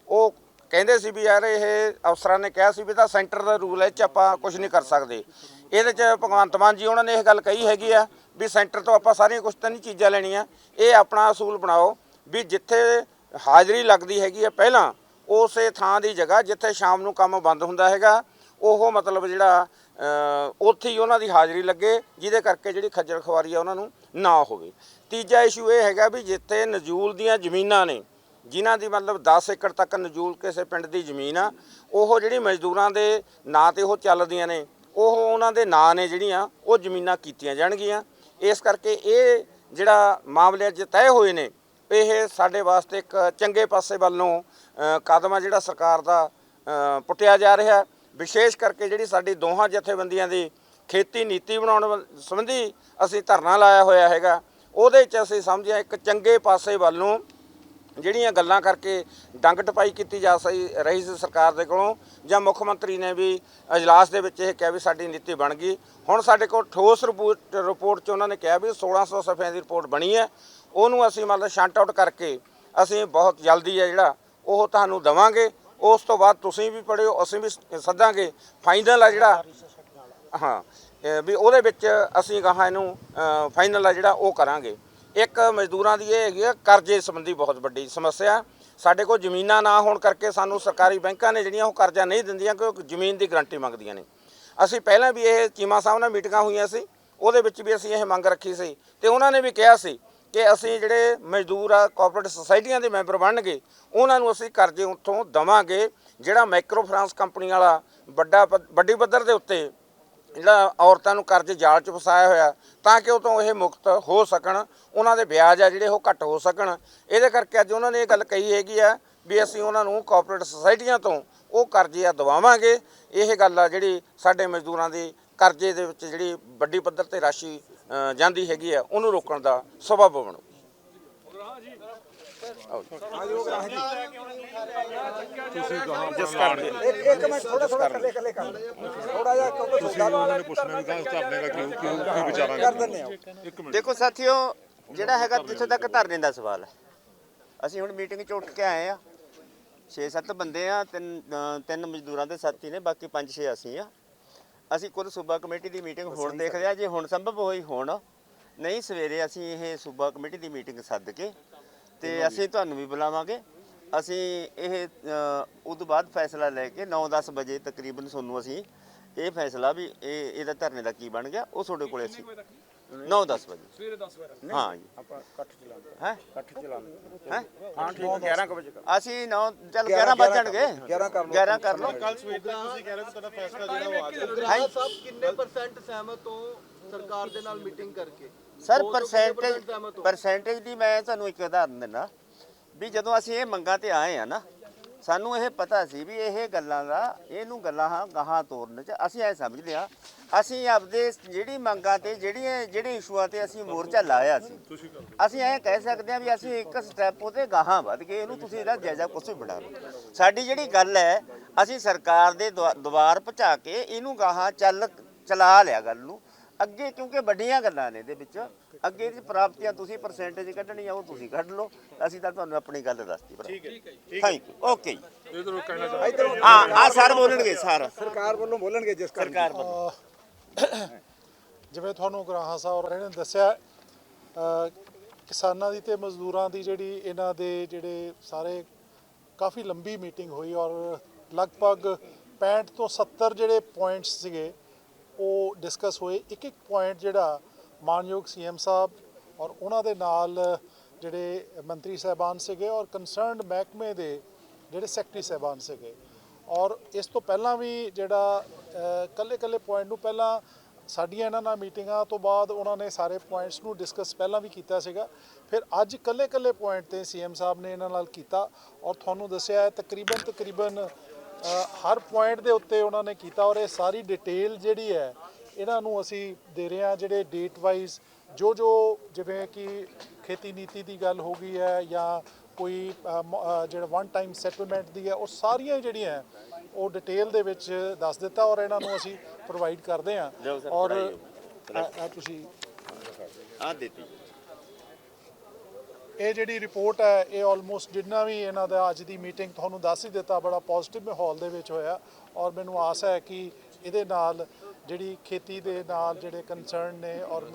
ਉਹ ਕਹਿੰਦੇ ਸੀ ਵੀ ਯਾਰ ਇਹ ਅਫਸਰਾਂ ਨੇ ਕਿਹਾ ਸੀ ਵੀ ਤਾਂ ਸੈਂਟਰ ਦਾ ਰੂਲ ਹੈ 'ਚ ਆਪਾਂ ਕੁਝ ਨਹੀਂ ਕਰ ਸਕਦੇ। ਇਹਦੇ 'ਚ ਭਗਵੰਤ ਮਾਨ ਜੀ ਉਹਨਾਂ ਨੇ ਇਹ ਗੱਲ ਕਹੀ ਹੈਗੀ ਆ ਵੀ ਸੈਂਟਰ ਤੋਂ ਆਪਾਂ ਸਾਰੀਆਂ ਕੁਝ ਤਾਂ ਨਹੀਂ ਚੀਜ਼ਾਂ ਲੈਣੀਆਂ। ਇਹ ਆਪਣਾ ਅਸੂਲ ਬਣਾਓ ਵੀ ਜਿੱਥੇ ਹਾਜ਼ਰੀ ਲੱਗਦੀ ਹੈਗੀ ਆ ਪਹਿਲਾਂ, ਉਸੇ ਥਾਂ ਦੀ ਜਗ੍ਹਾ ਜਿੱਥੇ ਸ਼ਾਮ ਨੂੰ ਕੰਮ ਬੰਦ ਹੁੰਦਾ ਹੈਗਾ, ਉਹ ਮਤਲਬ ਜਿਹੜਾ ਉੱਥੇ ਹੀ ਉਹਨਾਂ ਦੀ ਹਾਜ਼ਰੀ ਲੱਗੇ, ਜਿਹਦੇ ਕਰਕੇ ਜਿਹੜੀ ਖੱਜਲ ਖਵਾਰੀ ਆ ਉਹਨਾਂ ਨੂੰ ਨਾ ਹੋਵੇ। ਤੀਜਾ ਇਸ਼ੂ ਇਹ ਹੈਗਾ ਵੀ ਜਿੱਥੇ ਨਜ਼ੂਲ ਦੀਆਂ ਜ਼ਮੀਨਾਂ ਨੇ, ਜਿਨ੍ਹਾਂ ਦੀ ਮਤਲਬ 10 ਏਕੜ ਤੱਕ ਨਜ਼ੂਲ ਕਿਸੇ ਪਿੰਡ ਦੀ ਜ਼ਮੀਨ ਆ, ਉਹ ਜਿਹੜੀ ਮਜ਼ਦੂਰਾਂ ਦੇ ਨਾਂ ਤੇ ਉਹ ਚੱਲਦੀਆਂ ਨੇ, ਉਹ ਉਹਨਾਂ ਦੇ ਨਾਂ ਨੇ ਜਿਹੜੀਆਂ, ਉਹ ਜ਼ਮੀਨਾਂ ਕੀਤੀਆਂ ਜਾਣਗੀਆਂ। ਇਸ ਕਰਕੇ ਇਹ ਜਿਹੜਾ ਮਾਮਲੇ ਅੱਜ ਤੈਅ ਹੋਏ ਨੇ, ਇਹ ਸਾਡੇ ਵਾਸਤੇ ਇੱਕ ਚੰਗੇ ਪਾਸੇ ਵੱਲੋਂ ਕਦਮ ਆ ਜਿਹੜਾ ਸਰਕਾਰ ਦਾ ਪੁੱਟਿਆ ਜਾ ਰਿਹਾ। ਵਿਸ਼ੇਸ਼ ਕਰਕੇ ਜਿਹੜੀ ਸਾਡੀ ਦੋਹਾਂ ਜਥੇਬੰਦੀਆਂ ਦੀ ਖੇਤੀ ਨੀਤੀ ਬਣਾਉਣ ਵੱਲ- ਸੰਬੰਧੀ ਅਸੀਂ ਧਰਨਾ ਲਾਇਆ ਹੋਇਆ ਹੈਗਾ, ਉਹਦੇ 'ਚ ਅਸੀਂ ਸਮਝਿਆ ਇੱਕ ਚੰਗੇ ਪਾਸੇ ਵੱਲ ਨੂੰ ਜਿਹੜੀਆਂ ਗੱਲਾਂ ਕਰਕੇ ਡੰਗ ਟਪਾਈ ਕੀਤੀ ਜਾ ਸਹੀ ਰਹੀ ਸੀ ਸਰਕਾਰ ਦੇ ਕੋਲੋਂ, ਜਾਂ ਮੁੱਖ ਮੰਤਰੀ ਨੇ ਵੀ ਅਜਲਾਸ ਦੇ ਵਿੱਚ ਇਹ ਕਿਹਾ ਵੀ ਸਾਡੀ ਨੀਤੀ ਬਣ ਗਈ। ਹੁਣ ਸਾਡੇ ਕੋਲ ਠੋਸ ਰਿਪੋਰਟ ਰਿਪੋਰਟ 'ਚ ਉਹਨਾਂ ਨੇ ਕਿਹਾ ਵੀ 1600 ਸਫ਼ਿਆਂ ਦੀ ਰਿਪੋਰਟ ਬਣੀ ਹੈ। ਉਹਨੂੰ ਅਸੀਂ ਮਤਲਬ ਸ਼ੰਟ ਆਊਟ ਕਰਕੇ ਅਸੀਂ ਬਹੁਤ ਜਲਦੀ ਹੈ ਜਿਹੜਾ ਉਹ ਤੁਹਾਨੂੰ ਦਵਾਂਗੇ। ਉਸ ਤੋਂ ਬਾਅਦ ਤੁਸੀਂ ਵੀ ਪੜਿਓ ਅਸੀਂ ਵੀ ਸੱਦਾਂਗੇ। ਫਾਈਨਲ ਆ ਜਿਹੜਾ। ਹਾਂ ਵੀ ਉਹਦੇ ਵਿੱਚ ਅਸੀਂ ਗਾਹਾਂ ਇਹਨੂੰ ਫਾਈਨਲ ਆ ਜਿਹੜਾ, ਉਹ ਕਰਾਂਗੇ। ਇੱਕ ਮਜ਼ਦੂਰਾਂ ਦੀ ਇਹ ਹੈਗੀ ਆ, ਕਰਜ਼ੇ ਸੰਬੰਧੀ ਬਹੁਤ ਵੱਡੀ ਸਮੱਸਿਆ। ਸਾਡੇ ਕੋਲ ਜ਼ਮੀਨਾਂ ਨਾ ਹੋਣ ਕਰਕੇ ਸਾਨੂੰ ਸਰਕਾਰੀ ਬੈਂਕਾਂ ਨੇ ਜਿਹੜੀਆਂ ਉਹ ਕਰਜ਼ਾ ਨਹੀਂ ਦਿੰਦੀਆਂ, ਕਿਉਂਕਿ ਜ਼ਮੀਨ ਦੀ ਗਰੰਟੀ ਮੰਗਦੀਆਂ ਨੇ। ਅਸੀਂ ਪਹਿਲਾਂ ਵੀ ਇਹ ਚੀਮਾ ਸਾਹਿਬ ਨਾਲ ਮੀਟਿੰਗਾਂ ਹੋਈਆਂ ਸੀ, ਉਹਦੇ ਵਿੱਚ ਵੀ ਅਸੀਂ ਇਹ ਮੰਗ ਰੱਖੀ ਸੀ। ਤੇ ਉਹਨਾਂ ਨੇ ਵੀ ਕਿਹਾ ਸੀ ਕਿ ਅਸੀਂ ਜਿਹੜੇ ਮਜ਼ਦੂਰ ਆ ਕੋਆਪਰੇਟਿਵ ਸੁਸਾਇਟੀਆਂ ਦੇ ਮੈਂਬਰ ਬਣਨਗੇ, ਉਹਨਾਂ ਨੂੰ ਅਸੀਂ ਕਰਜ਼ੇ ਉੱਥੋਂ ਦਵਾਂਗੇ, ਜਿਹੜਾ ਮਾਈਕਰੋ ਫਾਈਨਾਂਸ ਕੰਪਨੀ ਵਾਲਾ ਵੱਡਾ ਪ- ਵੱਡੀ ਪੱਧਰ ਦੇ ਉੱਤੇ ਜਿਹੜਾ ਔਰਤਾਂ ਨੂੰ ਕਰਜ਼ੇ ਜਾਲ 'ਚ ਫਸਾਇਆ ਹੋਇਆ, ਤਾਂ ਕਿ ਉਹ ਤੋਂ ਇਹ ਮੁਕਤ ਹੋ ਸਕਣ, ਉਹਨਾਂ ਦੇ ਵਿਆਜ ਆ ਜਿਹੜੇ ਉਹ ਘੱਟ ਹੋ ਸਕਣ। ਇਹਦੇ ਕਰਕੇ ਅੱਜ ਉਹਨਾਂ ਨੇ ਇਹ ਗੱਲ ਕਹੀ ਹੈਗੀ ਆ ਵੀ ਅਸੀਂ ਉਹਨਾਂ ਨੂੰ ਕੋਆਪਰੇਟਿਵ ਸੁਸਾਇਟੀਆਂ ਤੋਂ ਉਹ ਕਰਜ਼ੇ ਆ ਦਵਾਵਾਂਗੇ। ਇਹ ਗੱਲ ਆ ਜਿਹੜੀ ਸਾਡੇ ਮਜ਼ਦੂਰਾਂ ਦੀ ਕਰਜ਼ੇ ਦੇ ਵਿੱਚ ਜਿਹੜੀ ਵੱਡੀ ਪੱਧਰ ਤੇ ਰਾਸ਼ੀ ਜਾਂਦੀ ਹੈਗੀ ਆ ਉਹਨੂੰ ਰੋਕਣ ਦਾ ਸਬਬ ਬਣੂ। ਜਿਸ ਕਰਕੇ ਇੱਕ ਇੱਕ ਮਿੰਟ ਥੋੜਾ ਥੋੜਾ ਕੱਲੇ ਕੱਲੇ ਕਰ ਥੋੜਾ ਜਿਹਾ ਕਿਉਂਕਿ ਤੁਸੀਂ ਉਹਨਾਂ ਨੇ ਪੁੱਛਣਾ ਵੀ ਗਾਂ ਧਰਨੇ ਦਾ ਕਿਉਂ ਕਿਉਂ ਕੀ ਵਿਚਾਰਾਂਗੇ ਕਰ ਦਿੰਦੇ ਆ ਇੱਕ ਮਿੰਟ। ਦੇਖੋ ਸਾਥੀਓ ਜਿਹੜਾ ਹੈਗਾ ਜਿੱਥੇ ਤੱਕ ਧਰਨੇ ਦਾ ਸਵਾਲ। ਹੈ ਅਸੀਂ ਹੁਣ ਮੀਟਿੰਗ 'ਚ ਉੱਠ ਕੇ ਆਏ ਆ। 6-7 ਬੰਦੇ ਆ ਤਿੰਨ ਤਿੰਨ ਮਜ਼ਦੂਰਾਂ ਦੇ ਸਾਥੀ ਨੇ ਬਾਕੀ 5-6 ਅਸੀਂ ਆ। ਅਸੀਂ ਕੁੱਲ ਸੂਬਾ ਕਮੇਟੀ ਦੀ ਮੀਟਿੰਗ ਹੁਣ ਦੇਖਦੇ ਆ ਜੇ ਹੁਣ ਸੰਭਵ ਹੋਈ ਹੁਣ ਨਹੀਂ ਸਵੇਰੇ ਅਸੀਂ ਇਹ ਸੂਬਾ ਕਮੇਟੀ ਦੀ ਮੀਟਿੰਗ ਸੱਦ ਕੇ ਤੇ ਅਸੀਂ ਤੁਹਾਨੂੰ ਵੀ ਬੁਲਾਵਾਂਗੇ। ਅਸੀਂ ਇਹ ਉਦੋਂ ਬਾਅਦ ਫੈਸਲਾ ਲੈ ਕੇ 9-10 ਵਜੇ ਤਕਰੀਬਨ ਤੁਹਾਨੂੰ ਅਸੀਂ ਇਹ ਫੈਸਲਾ ਵੀ ਇਹ ਇਹਦਾ ਧਰਨੇ ਦਾ ਕੀ ਬਣ ਗਿਆ ਉਹ ਤੁਹਾਡੇ ਕੋਲੇ ਅਸੀਂ 9-10 ਵਜੇ। ਸਵੇਰੇ 10 ਵਜੇ। ਹਾਂ ਜੀ। ਆਪਾਂ ਇਕੱਠ ਚਲਾਉਂਦੇ। ਹੈ? ਇਕੱਠ ਚਲਾਉਂਦੇ। ਹੈ? ਹਾਂ ਠੀਕ 11 ਕੁ ਵਜੇ ਅਸੀਂ 9 ਚੱਲ 11 ਵੱਜ ਜਾਣਗੇ। 11 ਕਰ ਲਓ। 11 ਕਰ ਲਓ। ਕੱਲ ਸਵੇਰ ਦਾ ਤੁਸੀਂ ਕਹਿ ਰਹੇ ਹੋ ਤੁਹਾਡਾ ਫੈਸਲਾ ਜਿਹੜਾ ਉਹ ਆ ਗਿਆ ਹਾਂ? ਸਾਹਿਬ ਕਿੰਨੇ ਪਰਸੈਂਟ ਸਹਿਮਤ ਹੋ ਸਰਕਾਰ ਦੇ ਨਾਲ ਮੀਟਿੰਗ ਕਰਕੇ? ਸਰ ਪਰਸੈਂਟੇਜ ਪਰਸੈਂਟੇਜ ਦੀ ਮੈਂ ਤੁਹਾਨੂੰ ਇੱਕ ਉਦਾਹਰਨ ਦਿੰਦਾ। ਵੀ ਜਦੋਂ ਅਸੀਂ ਇਹ ਮੰਗਾਂ ਤੇ ਆਏ ਆ ਨਾ ਸਾਨੂੰ ਇਹ ਪਤਾ ਸੀ ਵੀ ਇਹ ਗੱਲਾਂ ਦਾ, ਇਹਨੂੰ ਗੱਲਾਂ ਹਾਂ, ਗਾਹਾਂ ਤੋਰਨ ਚ। ਅਸੀਂ ਐ ਸਮਝ ਲਿਆ, ਅਸੀਂ ਆਪਦੇ ਜਿਹੜੀ ਮੰਗਾਂ ਤੇ, ਜਿਹੜੀਆਂ ਜਿਹੜੇ ਇਸ਼ੂਆਂ ਤੇ ਅਸੀਂ ਮੋਰਚਾ ਲਾਇਆ ਸੀ। ਅਸੀਂ ਐ ਕਹਿ ਸਕਦੇ ਹਾਂ ਵੀ ਅਸੀਂ ਇੱਕ ਸਟੈਪ ਉਹਦੇ ਗਾਹਾਂ ਵੱਧ ਗਏ, ਇਹਨੂੰ ਤੁਸੀਂ ਇਹਦਾ ਜਾਇਜ਼ਾ ਕੁਛ ਵੀ ਬਣਾ ਲਓ। ਸਾਡੀ ਜਿਹੜੀ ਗੱਲ ਹੈ, ਅਸੀਂ ਸਰਕਾਰ ਦੇ ਦੁਆ- ਦੁਆਰ ਪਹੁੰਚਾ ਕੇ ਇਹਨੂੰ ਗਾਹਾਂ ਚੱਲ, ਚਲਾ ਲਿਆ ਗੱਲ ਨੂੰ। ਅੱਗੇ ਕਿਉਂਕਿ ਵੱਡੀਆਂ ਗੱਲਾਂ ਨੇ ਇਹਦੇ ਵਿੱਚ ਅੱਗੇ ਦੀ ਪ੍ਰਾਪਤੀਆਂ ਤੁਸੀਂ ਪਰਸੈਂਟੇਜ ਕੱਢਣੀ ਆ ਉਹ ਤੁਸੀਂ ਕੱਢ ਲਓ। ਅਸੀਂ ਤਾਂ ਤੁਹਾਨੂੰ ਆਪਣੀ ਗੱਲ ਦੱਸਤੀ ਠੀਕ ਹੈ ਥੈਂਕ ਯੂ ਓਕੇ ਜੀ। ਇਧਰੋਂ ਕਹਿਣਾ ਚਾਹੁੰਦਾ। ਹਾਂ ਆ ਸਰ ਬੋਲਣਗੇ ਸਰ। ਸਰਕਾਰ ਵੱਲੋਂ ਬੋਲਣਗੇ ਜਿਸ ਕਰਕੇ ਸਰਕਾਰ ਵੱਲੋਂ। ਜਿਵੇਂ ਤੁਹਾਨੂੰ ਗਰਾਹਾਂ ਸਾਹਿਬ ਰਹੇ ਨੇ ਦੱਸਿਆ ਅ, ਕਿਸਾਨਾਂ ਦੀ ਤੇ ਮਜ਼ਦੂਰਾਂ ਦੀ ਜਿਹੜੀ ਇਹਨਾਂ ਦੇ ਜਿਹੜੇ ਸਾਰੇ ਕਾਫੀ ਲੰਬੀ ਮੀਟਿੰਗ ਹੋਈ ਔਰ ਲਗਭਗ 65 ਤੋਂ 70 ਜਿਹੜੇ ਪੁਆਇੰਟਸ ਸੀਗੇ ਉਹ ਡਿਸਕਸ ਹੋਏ। ਇੱਕ ਇੱਕ ਪੁਆਇੰਟ ਜਿਹੜਾ ਮਾਨਯੋਗ ਸੀਐਮ ਸਾਹਿਬ ਔਰ ਉਹਨਾਂ ਦੇ ਨਾਲ ਜਿਹੜੇ ਮੰਤਰੀ ਸਾਹਿਬਾਨ ਸੀਗੇ ਔਰ ਕੰਸਰਨਡ ਮਹਿਕਮੇ ਦੇ ਜਿਹੜੇ ਸੈਕਟਰੀ ਸਾਹਿਬਾਨ ਸੀਗੇ। ਔਰ ਇਸ ਤੋਂ ਪਹਿਲਾਂ ਵੀ ਜਿਹੜਾ ਕੱਲੇ ਕੱਲੇ ਪੁਆਇੰਟ ਨੂੰ ਪਹਿਲਾਂ ਸਾਡੀਆਂ ਇਹਨਾਂ ਨਾਲ ਮੀਟਿੰਗਾਂ ਤੋਂ ਬਾਅਦ ਉਹਨਾਂ ਨੇ ਸਾਰੇ ਪੁਆਇੰਟਸ ਨੂੰ ਡਿਸਕਸ ਪਹਿਲਾਂ ਵੀ ਕੀਤਾ ਸੀਗਾ। ਫਿਰ ਅੱਜ ਕੱਲੇ ਕੱਲੇ ਪੁਆਇੰਟ ਤੇ ਸੀਐਮ ਸਾਹਿਬ ਨੇ ਇਹਨਾਂ ਨਾਲ ਕੀਤਾ ਔਰ ਤੁਹਾਨੂੰ ਦੱਸਿਆ ਹੈ ਤਕਰੀਬਨ ਤਕਰੀਬਨ ਹਰ ਪੁਆਇੰਟ ਦੇ ਉੱਤੇ ਉਹਨਾਂ ਨੇ ਕੀਤਾ ਔਰ ਇਹ ਸਾਰੀ ਡਿਟੇਲ ਜਿਹੜੀ ਹੈ ਇਹਨਾਂ ਨੂੰ ਅਸੀਂ ਦੇ ਰਹੇ ਹਾਂ ਜਿਹੜੇ ਡੇਟ ਵਾਈਜ਼ ਜੋ ਜੋ ਜਿਵੇਂ ਕਿ ਖੇਤੀ ਨੀਤੀ ਦੀ ਗੱਲ ਹੋ ਗਈ ਹੈ ਜਾਂ ਕੋਈ ਜਿਹੜਾ ਵਨ ਟਾਈਮ ਸੈਟਲਮੈਂਟ ਦੀ ਹੈ ਉਹ ਸਾਰੀਆਂ ਜਿਹੜੀਆਂ ਉਹ ਡਿਟੇਲ ਦੇ ਵਿੱਚ ਦੱਸ ਦਿੱਤਾ ਔਰ ਇਹਨਾਂ ਨੂੰ ਅਸੀਂ ਪ੍ਰੋਵਾਈਡ ਕਰਦੇ ਹਾਂ। ਔਰ ਤੁਸੀਂ ਆ ਦਿੱਤੀ। ਇਹ ਜਿਹੜੀ ਰਿਪੋਰਟ ਹੈ, ਇਹ ਆਲਮੋਸਟ ਜਿੰਨਾ ਵੀ ਇਹਨਾਂ ਦਾ ਅੱਜ ਦੀ ਮੀਟਿੰਗ ਤੁਹਾਨੂੰ ਦੱਸ ਹੀ ਦਿੱਤਾ, ਬੜਾ ਪੋਜ਼ਿਟਿਵ ਮਾਹੌਲ ਦੇ ਵਿੱਚ ਹੋਇਆ। ਔਰ ਮੈਨੂੰ ਆਸ ਹੈ ਕਿ ਇਹਦੇ ਨਾਲ ਜਿਹੜੀ ਖੇਤੀ ਦੇ ਨਾਲ ਜਿਹੜੇ ਕੰਸਰਨ ਨੇ ਔਰ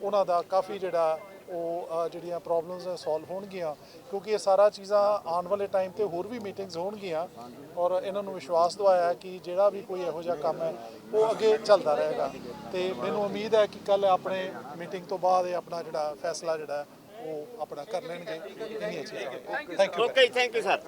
ਉਹਨਾਂ ਦਾ ਕਾਫੀ ਜਿਹੜਾ ਉਹ ਜਿਹੜੀਆਂ ਪ੍ਰੋਬਲਮਸ ਨੇ ਸੋਲਵ ਹੋਣਗੀਆਂ। ਕਿਉਂਕਿ ਇਹ ਸਾਰਾ ਚੀਜ਼ਾਂ ਆਉਣ ਵਾਲੇ ਟਾਈਮ ਤੇ ਹੋਰ ਵੀ ਮੀਟਿੰਗਸ ਹੋਣਗੀਆਂ। ਔਰ ਇਹਨਾਂ ਨੂੰ ਵਿਸ਼ਵਾਸ ਦਵਾਇਆ ਕਿ ਜਿਹੜਾ ਵੀ ਕੋਈ ਇਹੋ ਜਿਹਾ ਕੰਮ ਹੈ, ਉਹ ਅੱਗੇ ਚੱਲਦਾ ਰਹੇਗਾ। ਤੇ ਮੈਨੂੰ ਉਮੀਦ ਹੈ ਕਿ ਕੱਲ ਆਪਣੇ ਮੀਟਿੰਗ ਤੋਂ ਬਾਅਦ ਇਹ ਆਪਣਾ ਜਿਹੜਾ ਫੈਸਲਾ ਜਿਹੜਾ ਉਹ ਆਪਣਾ ਕਰ ਲੈਣਗੇ। ਇੰਨੀਆਂ ਚੀਜ਼ਾਂ thank you okay thank you sir